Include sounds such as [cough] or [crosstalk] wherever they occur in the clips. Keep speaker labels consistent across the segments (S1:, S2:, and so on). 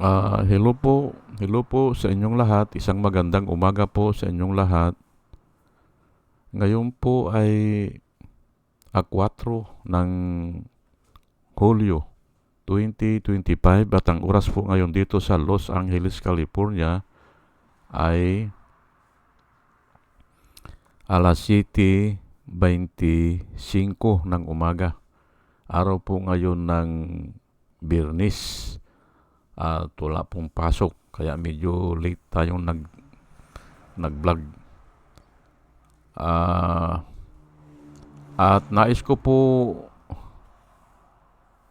S1: Ah, hello po. Hello po sa inyong lahat. Isang magandang umaga po sa inyong lahat. Ngayon po ay a 4 ng Hulyo 2025 at ang oras po ngayon dito sa Los Angeles, California ay alas 7.25 ng umaga. Araw po ngayon ng Birnis at wala pong pasok kaya medyo late tayong nag nag-vlog. Ah, at nais ko po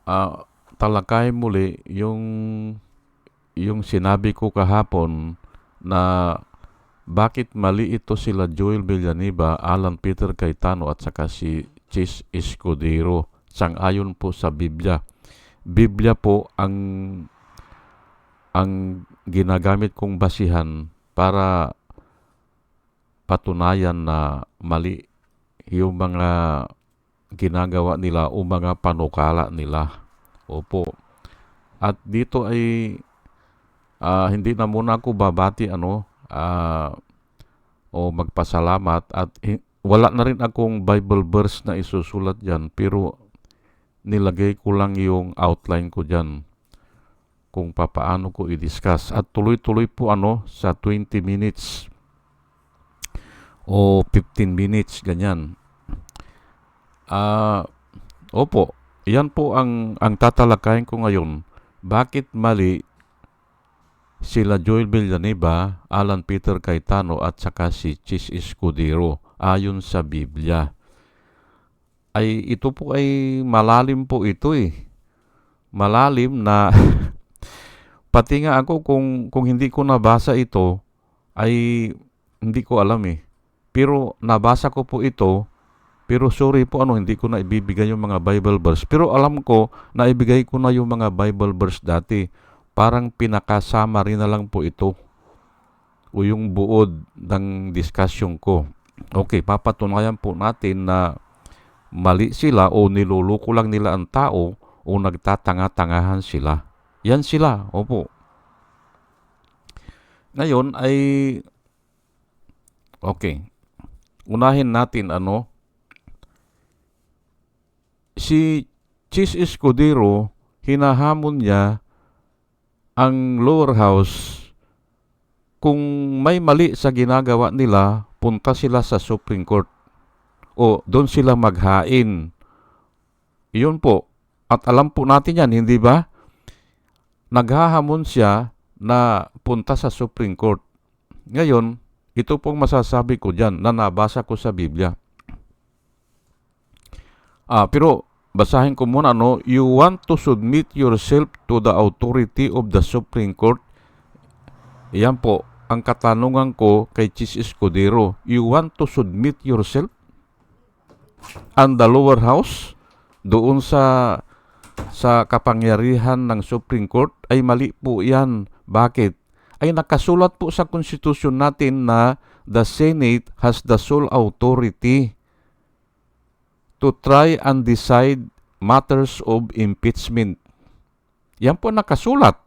S1: ah, talakay muli yung yung sinabi ko kahapon na bakit mali ito sila Joel Villanueva, Alan Peter Cayetano at saka si Chis Escudero sang-ayon po sa Biblia. Biblia po ang ang ginagamit kong basihan para patunayan na mali yung mga ginagawa nila o mga panukala nila. Opo. At dito ay ah, hindi na muna ako babati ano ah, o magpasalamat at wala na rin akong Bible verse na isusulat diyan pero nilagay ko lang yung outline ko diyan kung papaano ko i-discuss. At tuloy-tuloy po ano sa 20 minutes o 15 minutes, ganyan. Ah, opo, yan po ang, ang tatalakayin ko ngayon. Bakit mali sila Joel Villanueva, Alan Peter Cayetano at saka si Chis Escudero ayon sa Biblia? Ay ito po ay malalim po ito eh. Malalim na [laughs] pati nga ako kung kung hindi ko nabasa ito ay hindi ko alam eh. Pero nabasa ko po ito pero sorry po ano hindi ko na ibibigay yung mga Bible verse. Pero alam ko na ibigay ko na yung mga Bible verse dati. Parang pinakasama rin na lang po ito o yung buod ng discussion ko. Okay, papatunayan po natin na mali sila o niluluko lang nila ang tao o nagtatanga-tangahan sila. Yan sila, opo. Ngayon ay okay. Unahin natin ano si Chis Escudero hinahamon niya ang lower house kung may mali sa ginagawa nila, punta sila sa Supreme Court o doon sila maghain. Iyon po. At alam po natin yan, hindi ba? Naghahamon siya na punta sa Supreme Court. Ngayon, ito pong masasabi ko dyan na nabasa ko sa Biblia. Ah, pero basahin ko muna no, you want to submit yourself to the authority of the Supreme Court. Yan po ang katanungan ko kay Chis Escudero. You want to submit yourself and the lower house doon sa sa kapangyarihan ng Supreme Court ay mali po yan. Bakit? Ay nakasulat po sa konstitusyon natin na the Senate has the sole authority to try and decide matters of impeachment. Yan po nakasulat.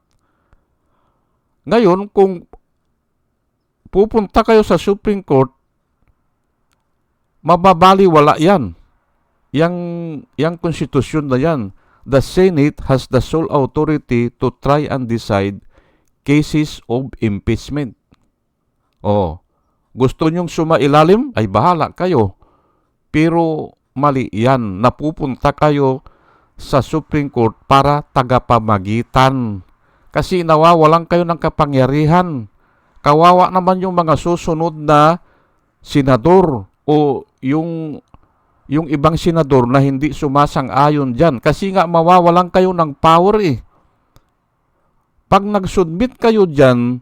S1: Ngayon, kung pupunta kayo sa Supreme Court, mababaliwala yan. Yang, yang konstitusyon na yan. The Senate has the sole authority to try and decide cases of impeachment. Oh, gusto nyong sumailalim? Ay bahala kayo. Pero mali yan. Napupunta kayo sa Supreme Court para tagapamagitan. Kasi nawawalan kayo ng kapangyarihan. Kawawa naman yung mga susunod na senador o yung yung ibang senador na hindi sumasang-ayon dyan. Kasi nga mawawalan kayo ng power eh. Pag nag-submit kayo dyan,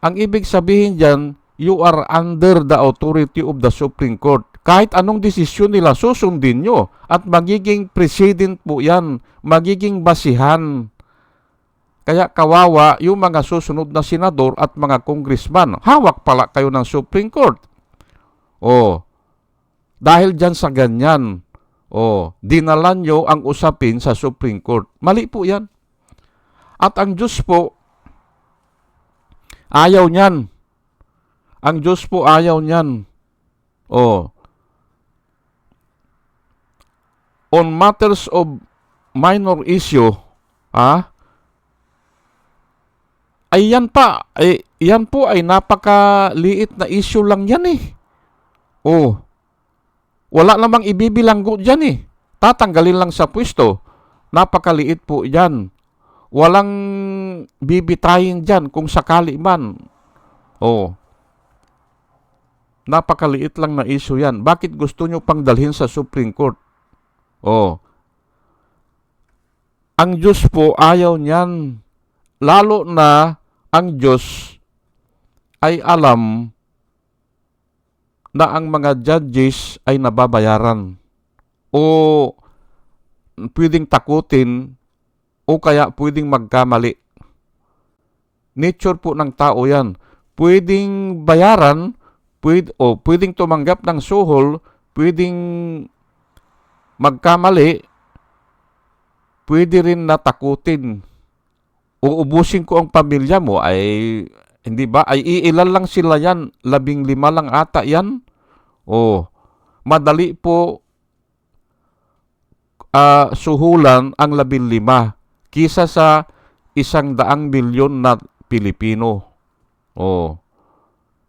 S1: ang ibig sabihin dyan, you are under the authority of the Supreme Court. Kahit anong desisyon nila, susundin nyo. At magiging precedent po yan. Magiging basihan. Kaya kawawa yung mga susunod na senador at mga congressman. Hawak pala kayo ng Supreme Court. Oh, dahil dyan sa ganyan, oh, dinalan nyo ang usapin sa Supreme Court. Mali po yan. At ang Diyos po, ayaw niyan. Ang Diyos po ayaw niyan. Oh. On matters of minor issue, ah, ay yan pa, ay, yan po ay napakaliit na issue lang yan eh. Oh. Wala namang ibibilanggo dyan eh. Tatanggalin lang sa pwesto. Napakaliit po yan. Walang bibitayin dyan kung sakali man. Oh. Napakaliit lang na issue yan. Bakit gusto nyo pang dalhin sa Supreme Court? Oh. Ang Diyos po ayaw niyan. Lalo na ang Diyos ay alam na ang mga judges ay nababayaran o pwedeng takutin o kaya pwedeng magkamali. Nature po ng tao yan. Pwedeng bayaran pwed, o pwedeng tumanggap ng suhol, pwedeng magkamali, pwede rin natakutin. Uubusin ko ang pamilya mo ay hindi ba? Ay iilan lang sila yan. Labing lima lang ata yan. Oh, madali po ah, suhulan ang labing lima kisa sa isang daang milyon na Pilipino. Oh,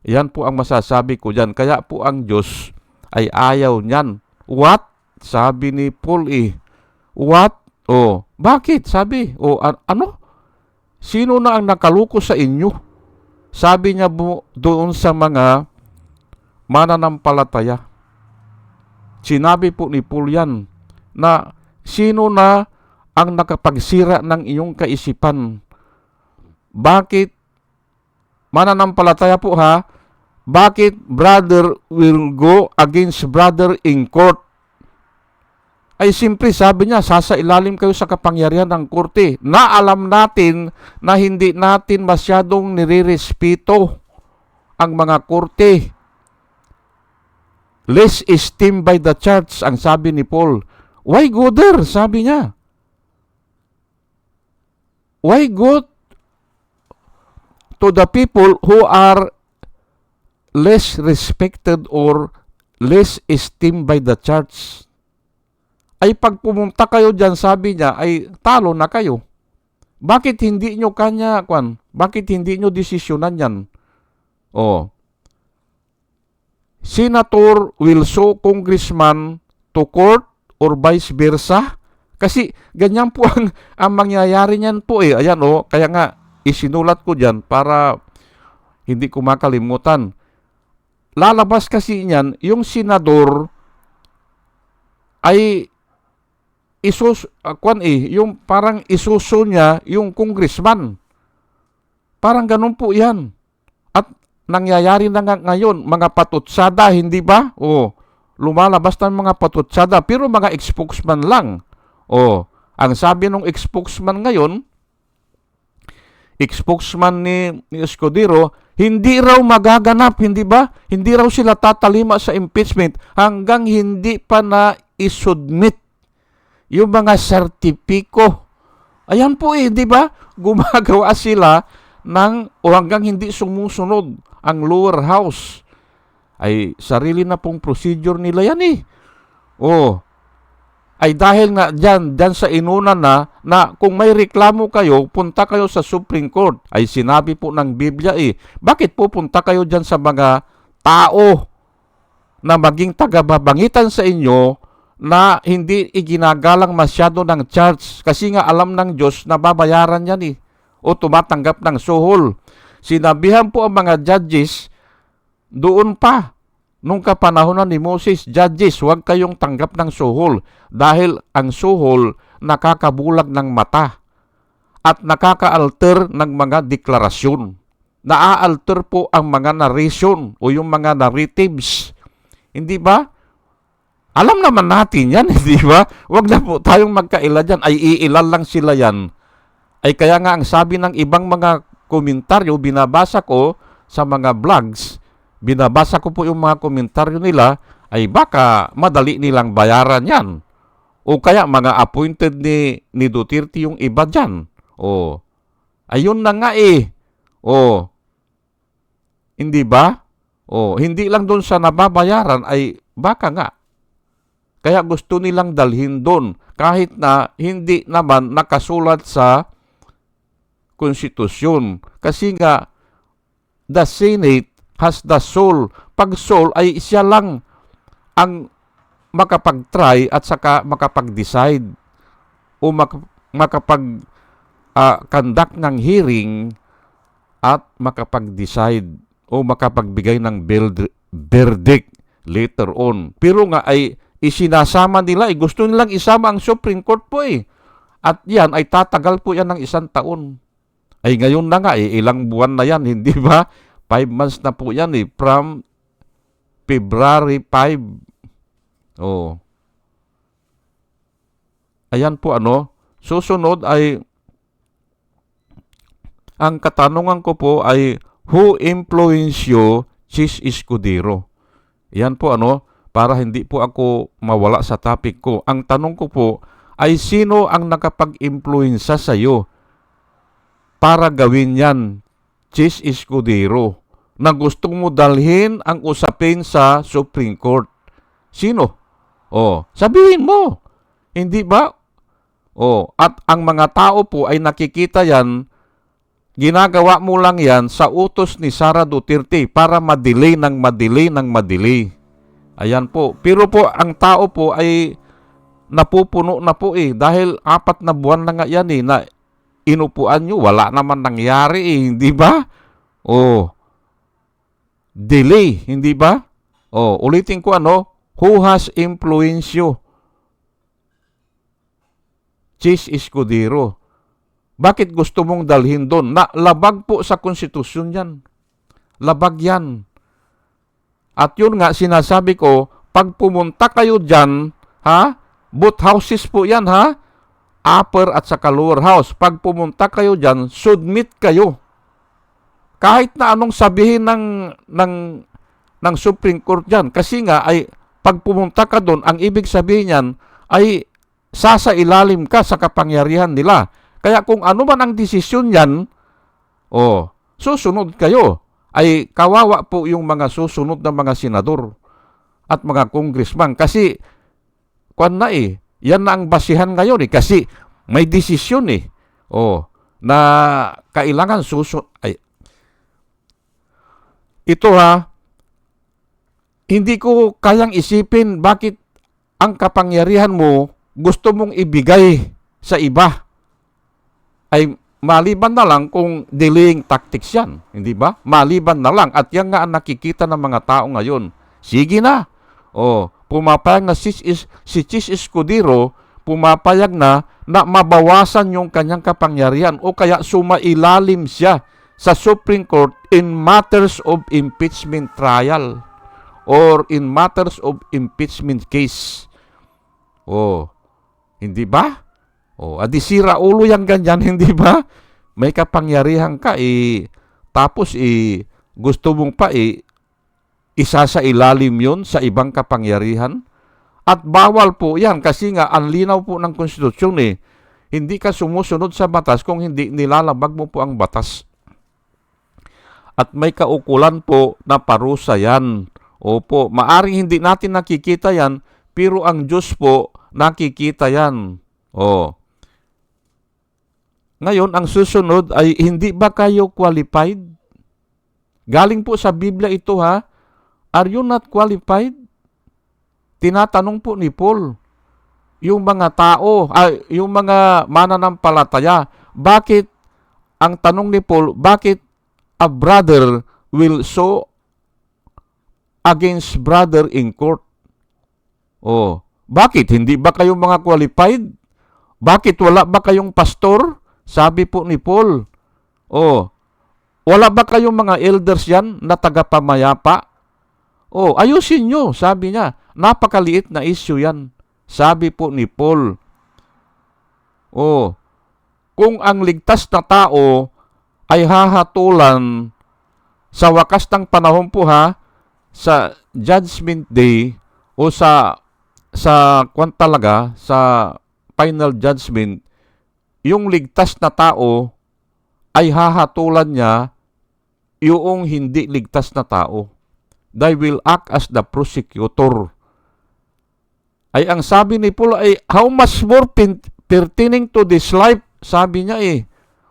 S1: yan po ang masasabi ko dyan. Kaya po ang Diyos ay ayaw niyan. What? Sabi ni Paul eh. What? Oh, bakit? Sabi. Oh, an- ano? Sino na ang nakaluko sa inyo? Sabi niya doon sa mga mananampalataya. Sinabi po ni Paul yan na sino na ang nakapagsira ng iyong kaisipan. Bakit mananampalataya po ha? Bakit brother will go against brother in court? Ay simple sabi niya, sasa ilalim kayo sa kapangyarihan ng korte. Na alam natin na hindi natin masyadong nirerespeto ang mga korte. Less esteemed by the church, ang sabi ni Paul. Why go there? Sabi niya. Why go to the people who are less respected or less esteemed by the church? Ay pag pumunta kayo dyan, sabi niya, ay talo na kayo. Bakit hindi nyo kanya, kwan? Bakit hindi nyo desisyonan yan? Oh. Senator will show congressman to court or vice versa? Kasi ganyan po [laughs] ang, ang mangyayari niyan po eh. Ayan oh, kaya nga isinulat ko diyan para hindi ko makalimutan. Lalabas kasi niyan yung senador ay isus uh, kwan eh, yung parang isuso niya yung congressman. Parang ganun po 'yan. At nangyayari na nga ngayon, mga patutsada, hindi ba? O, lumalabas na mga patutsada, pero mga spokesman lang. O, ang sabi ng spokesman ngayon, spokesman ni, ni Escudero, hindi raw magaganap, hindi ba? Hindi raw sila tatalima sa impeachment hanggang hindi pa na isubmit yung mga sertipiko. Ayan po eh, di ba? Gumagawa [laughs] sila ng o hanggang hindi sumusunod ang lower house. Ay sarili na pong procedure nila yan eh. Oh, ay dahil nga dyan, dyan sa inuna na, na kung may reklamo kayo, punta kayo sa Supreme Court. Ay sinabi po ng Biblia eh, bakit po punta kayo dyan sa mga tao na maging tagababangitan sa inyo na hindi iginagalang masyado ng church kasi nga alam ng Diyos na babayaran yan eh o tumatanggap ng suhol. Sinabihan po ang mga judges doon pa nung kapanahonan ni Moses, judges, huwag kayong tanggap ng suhol dahil ang suhol nakakabulag ng mata at nakakaalter ng mga deklarasyon. Naaalter po ang mga narration o yung mga narratives. Hindi ba? Alam naman natin yan, [laughs] di ba? Huwag na po tayong magkaila dyan. Ay iilan lang sila yan. Ay kaya nga ang sabi ng ibang mga komentaryo, binabasa ko sa mga vlogs, binabasa ko po yung mga komentaryo nila, ay baka madali nilang bayaran yan. O kaya mga appointed ni, ni Duterte yung iba dyan. O Ayun na nga eh. Oh. Hindi ba? Oh, hindi lang doon sa nababayaran ay baka nga. Kaya gusto nilang dalhin doon kahit na hindi naman nakasulat sa konstitusyon. Kasi nga, the Senate has the soul. Pag soul ay siya lang ang makapag-try at saka makapag-decide o mak- makapag ah, conduct ng hearing at makapag-decide o makapagbigay ng verdict later on. Pero nga ay isinasama nila, eh, gusto nilang isama ang Supreme Court po eh. At yan ay tatagal po yan ng isang taon. Ay ngayon na nga eh, ilang buwan na yan, [laughs] hindi ba? Five months na po yan eh, from February 5. Oh. Ayan po ano, susunod ay ang katanungan ko po ay who influenced you, Chis Escudero? Yan po ano, para hindi po ako mawala sa topic ko. Ang tanong ko po ay sino ang nakapag-impluensya sa iyo para gawin yan, Chis Escudero, na gusto mo dalhin ang usapin sa Supreme Court? Sino? Oh, sabihin mo. Hindi ba? Oh, at ang mga tao po ay nakikita yan Ginagawa mo lang yan sa utos ni Sara Duterte para madelay ng madelay ng madelay. Ayan po. Pero po, ang tao po ay napupuno na po eh. Dahil apat na buwan na nga yan eh, na inupuan nyo. Wala naman nangyari eh, hindi ba? Oh. Delay, hindi ba? Oh, ulitin ko ano, who has influenced you? Chis Escudero. Bakit gusto mong dalhin doon? Na labag po sa konstitusyon yan. Labag yan. At yun nga, sinasabi ko, pag pumunta kayo dyan, ha? Both houses po yan, ha? Upper at saka lower house. Pag pumunta kayo dyan, submit kayo. Kahit na anong sabihin ng, ng, ng Supreme Court dyan. Kasi nga, ay, pag pumunta ka doon, ang ibig sabihin yan, ay sasa ilalim ka sa kapangyarihan nila. Kaya kung ano man ang desisyon yan, oh, susunod kayo. Ay kawawa po yung mga susunod na mga senador at mga congressman. Kasi, kwan na eh, yan na ang basihan ngayon eh. Kasi may desisyon eh. Oh, na kailangan susunod. Ay, ito ha, hindi ko kayang isipin bakit ang kapangyarihan mo gusto mong ibigay sa iba ay maliban na lang kung delaying tactics yan. Hindi ba? Maliban na lang. At yan nga ang nakikita ng mga tao ngayon. Sige na. O, pumapayag na si, si Chis Escudero, pumapayag na na mabawasan yung kanyang kapangyarihan o kaya sumailalim siya sa Supreme Court in matters of impeachment trial or in matters of impeachment case. Oh, hindi ba? Oh, adi sira ulo yang ganyan, [laughs] hindi ba? May kapangyarihan ka eh tapos eh gusto mong pa eh isa sa ilalim yon sa ibang kapangyarihan. At bawal po yan kasi nga ang linaw po ng konstitusyon eh. Hindi ka sumusunod sa batas kung hindi nilalabag mo po ang batas. At may kaukulan po na parusa yan. Opo, maaring hindi natin nakikita yan, pero ang Diyos po nakikita yan. Oh. Ngayon, ang susunod ay hindi ba kayo qualified? Galing po sa Biblia ito ha. Are you not qualified? Tinatanong po ni Paul, yung mga tao, ay, yung mga mananampalataya, bakit, ang tanong ni Paul, bakit a brother will so against brother in court? Oh, bakit? Hindi ba kayo mga qualified? Bakit wala ba kayong pastor? Sabi po ni Paul, oh, wala ba kayong mga elders yan na tagapamayapa? Oh, ayusin nyo, sabi niya. Napakaliit na issue yan. Sabi po ni Paul. Oh, kung ang ligtas na tao ay hahatulan sa wakas ng panahon po ha, sa judgment day o sa sa kwan talaga sa final judgment yung ligtas na tao ay hahatulan niya yung hindi ligtas na tao. They will act as the prosecutor. Ay ang sabi ni Paul ay how much more pertaining to this life, sabi niya eh.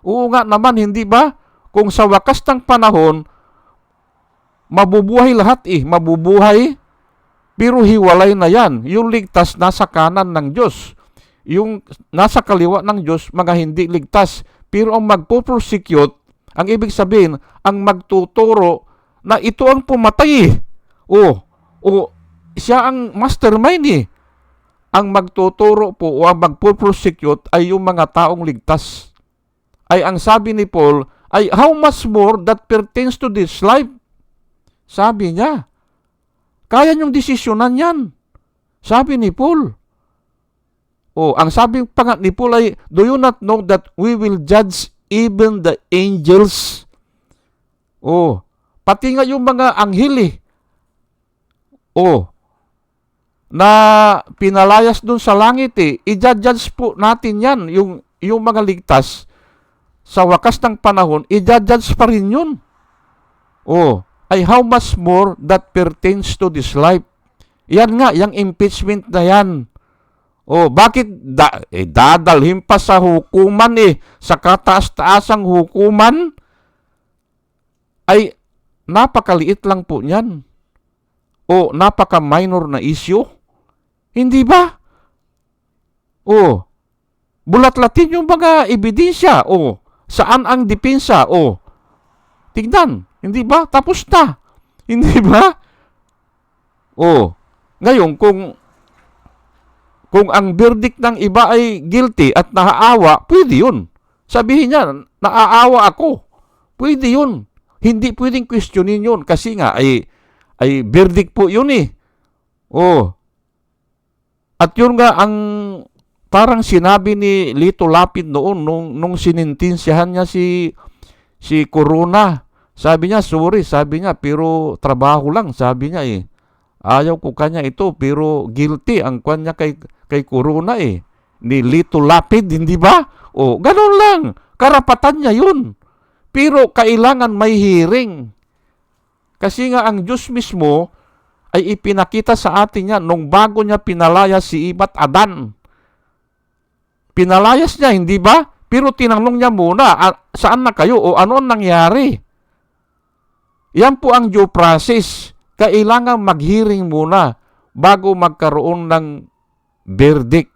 S1: Oo nga naman, hindi ba? Kung sa wakas ng panahon, mabubuhay lahat eh, mabubuhay. Pero hiwalay na yan. Yung ligtas nasa kanan ng Diyos. Yung nasa kaliwa ng Diyos, mga hindi ligtas. Pero ang magpo-prosecute, ang ibig sabihin, ang magtuturo na ito ang pumatay eh. O, o siya ang mastermind eh. Ang magtuturo po o ang magpo-prosecute ay yung mga taong ligtas. Ay ang sabi ni Paul, ay how much more that pertains to this life? Sabi niya, kaya niyong desisyonan yan. Sabi ni Paul. Oh, ang sabi pa nga ni Paul ay, Do you not know that we will judge even the angels? Oh, pati nga yung mga anghel eh. Oh, na pinalayas dun sa langit eh. I-judge po natin yan, yung, yung mga ligtas. Sa wakas ng panahon, i-judge pa rin yun. Oh, ay how much more that pertains to this life. Yan nga, yung impeachment na yan. Oh, bakit da, eh, dadalhin pa sa hukuman eh, sa kataas-taasang hukuman? Ay, napakaliit lang po niyan. O napaka-minor na issue. Hindi ba? O, bulat-latin yung mga ebidensya. O, saan ang depensa? O, tignan. Hindi ba? Tapos na. Hindi ba? O, ngayon, kung kung ang verdict ng iba ay guilty at naaawa, pwede yun. Sabihin niya, naaawa ako. Pwede yun. Hindi pwedeng questionin yun kasi nga ay, ay verdict po yun eh. Oh. At yun nga ang parang sinabi ni Lito Lapid noon nung, nung sinintensyahan niya si si Corona. Sabi niya, sorry, sabi niya, pero trabaho lang, sabi niya eh. Ayaw ko kanya ito, pero guilty ang kwan niya kay, kay Corona eh. Ni Lito Lapid, hindi ba? O, ganun lang. Karapatan niya yun. Pero kailangan may hearing. Kasi nga ang Diyos mismo ay ipinakita sa atin yan nung bago niya pinalayas si Ibat Adan. Pinalayas niya, hindi ba? Pero tinanong niya muna, saan na kayo o ano ang nangyari? Yan po ang due process. Kailangan mag-hearing muna bago magkaroon ng verdict.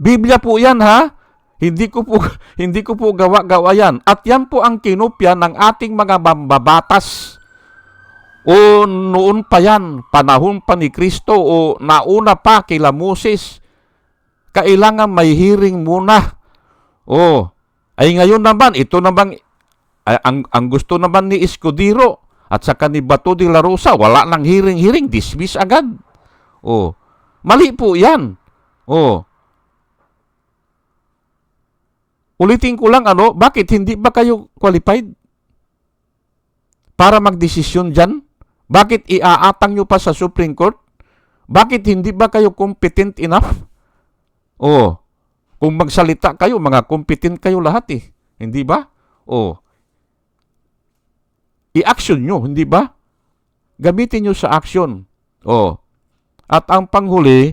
S1: Biblia po yan ha. Hindi ko po [laughs] hindi ko po gawa-gawa yan. At yan po ang kinopya ng ating mga mambabatas. O noon pa yan, panahon pa ni Kristo o nauna pa kila Moses. Kailangan may hearing muna. O, ay ngayon naman, ito naman, ay, ang, ang gusto naman ni Escudero at saka ni Bato de la Rosa, wala nang hearing-hearing, dismiss agad. O, mali po yan. O, Ulitin ko lang ano, bakit hindi ba kayo qualified para magdesisyon dyan? Bakit iaatang nyo pa sa Supreme Court? Bakit hindi ba kayo competent enough? Oh, kung magsalita kayo, mga competent kayo lahat eh. Hindi ba? Oh, i-action nyo, hindi ba? Gamitin nyo sa action. Oh, at ang panghuli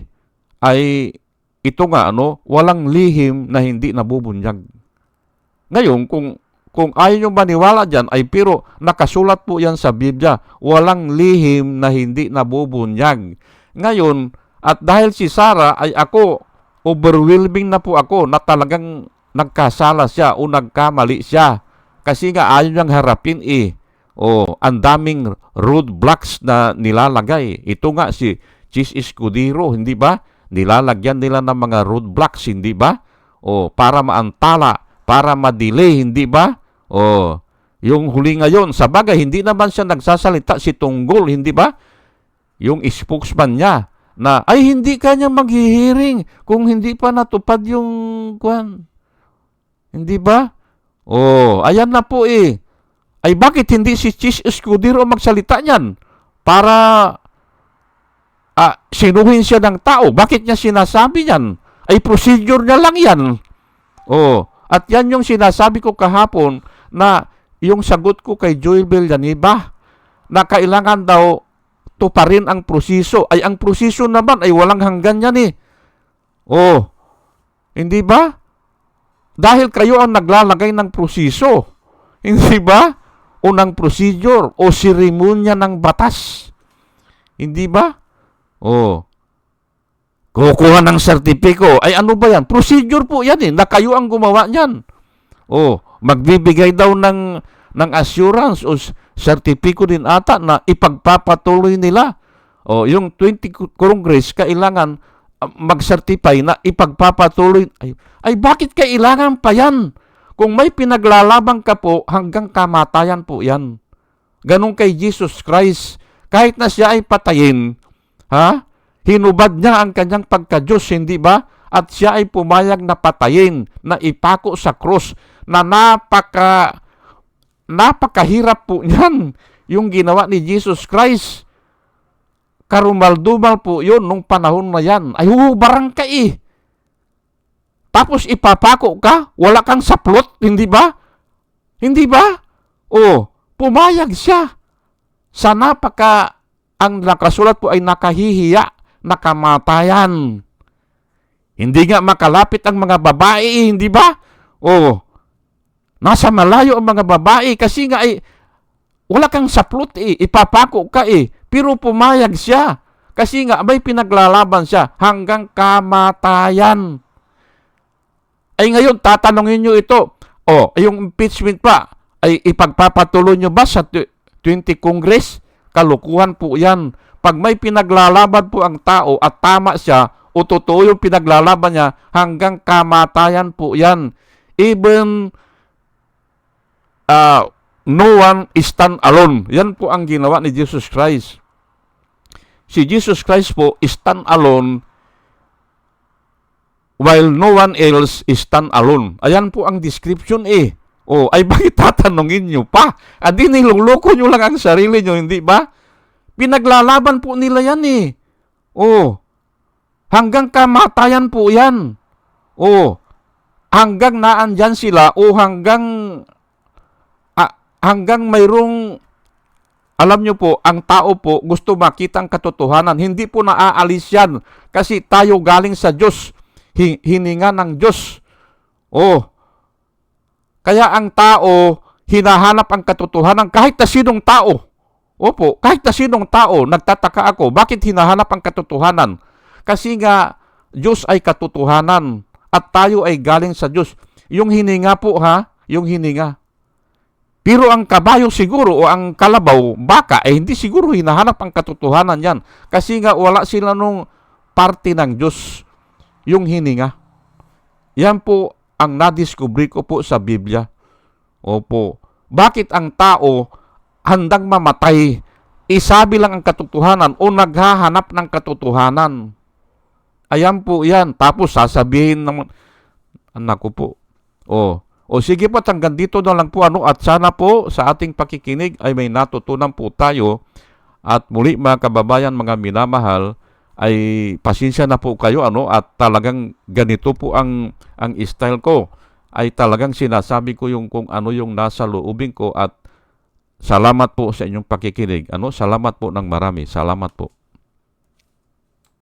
S1: ay ito nga ano, walang lihim na hindi nabubunyag. Ngayon, kung kung ayaw nyo maniwala dyan, ay pero nakasulat po yan sa Biblia, walang lihim na hindi nabubunyag. Ngayon, at dahil si Sarah ay ako, overwhelming na po ako na talagang nagkasala siya o nagkamali siya. Kasi nga ayaw niyang harapin eh. O, ang daming roadblocks na nilalagay. Ito nga si Chis Escudero, hindi ba? Nilalagyan nila ng mga roadblocks, hindi ba? O, para maantala, para madelay, hindi ba? O, yung huli ngayon, sa bagay, hindi naman siya nagsasalita si Tunggol, hindi ba? Yung spokesman niya, na ay hindi kanya maghihiring kung hindi pa natupad yung kwan. Hindi ba? Oh, ayan na po eh. Ay bakit hindi si Chis Escudero magsalita niyan? Para ah, sinuhin siya ng tao. Bakit niya sinasabi niyan? Ay procedure niya lang yan. Oh, At yan yung sinasabi ko kahapon na yung sagot ko kay Joel Villanueva na kailangan daw tuparin ang proseso. Ay, ang proseso naman ay walang hanggan yan eh. Oh, hindi ba? Dahil kayo ang naglalagay ng proseso. Hindi ba? Unang procedure o seremonya ng batas. Hindi ba? Oh. Kukuha ng sertipiko. Ay ano ba yan? Procedure po yan eh. Na kayo ang gumawa niyan. Oh, magbibigay daw ng ng assurance o sertipiko din ata na ipagpapatuloy nila. Oh, yung 20 co- Congress kailangan ah, mag-certify na ipagpapatuloy. Ay, ay bakit kailangan pa yan? Kung may pinaglalabang ka po, hanggang kamatayan po yan. Ganon kay Jesus Christ. Kahit na siya ay patayin, ha? Hinubad niya ang kanyang pagka-Diyos, hindi ba? At siya ay pumayag na patayin, na ipako sa krus, na napaka, napakahirap po niyan, yung ginawa ni Jesus Christ. Karumal-dumal po yun nung panahon na yan. Ay, hubarang ka eh. Tapos ipapako ka, wala kang saplot, hindi ba? Hindi ba? O, pumayag siya. Sa napaka, ang nakasulat po ay nakahihiya, nakamatayan. Hindi nga makalapit ang mga babae, hindi ba? O, nasa malayo ang mga babae kasi nga ay wala kang saplot eh, ipapako ka eh. Pero pumayag siya. Kasi nga may pinaglalaban siya hanggang kamatayan. Ay ngayon, tatanungin nyo ito, o, yung impeachment pa, ay ipagpapatuloy nyo ba sa tw- 20 Congress? Kalukuhan po yan. Pag may pinaglalaban po ang tao at tama siya, o totoo yung pinaglalaban niya, hanggang kamatayan po yan. Even uh, no one stand alone. Yan po ang ginawa ni Jesus Christ. Si Jesus Christ po stand alone while no one else is stand alone. Ayan po ang description eh. Oh, ay [laughs] bakit tatanungin nyo pa? Adi niluloko nyo lang ang sarili nyo, hindi ba? Pinaglalaban po nila yan eh. Oh, hanggang kamatayan po yan. Oh, hanggang naandyan sila o hanggang ah, hanggang mayroong alam nyo po, ang tao po gusto makita ang katotohanan. Hindi po naaalis yan kasi tayo galing sa Diyos. Hi- hininga ng Diyos. Oh. Kaya ang tao hinahanap ang katotohanan kahit na sinong tao. Opo, kahit na sinong tao, nagtataka ako, bakit hinahanap ang katotohanan? Kasi nga, Diyos ay katotohanan at tayo ay galing sa Diyos. Yung hininga po ha, yung hininga. Pero ang kabayo siguro o ang kalabaw, baka, eh hindi siguro hinahanap ang katotohanan yan. Kasi nga wala sila nung parte ng Diyos, yung hininga. Yan po ang nadiskubre ko po sa Biblia. Opo. Bakit ang tao handang mamatay, isabi lang ang katotohanan o naghahanap ng katotohanan? Ayan po yan. Tapos sasabihin naman, anak ko po, oh, o sige po, hanggang dito na lang po ano at sana po sa ating pakikinig ay may natutunan po tayo at muli mga kababayan, mga minamahal, ay pasensya na po kayo ano at talagang ganito po ang ang style ko ay talagang sinasabi ko yung kung ano yung nasa loobin ko at salamat po sa inyong pakikinig. Ano? Salamat po ng marami. Salamat po.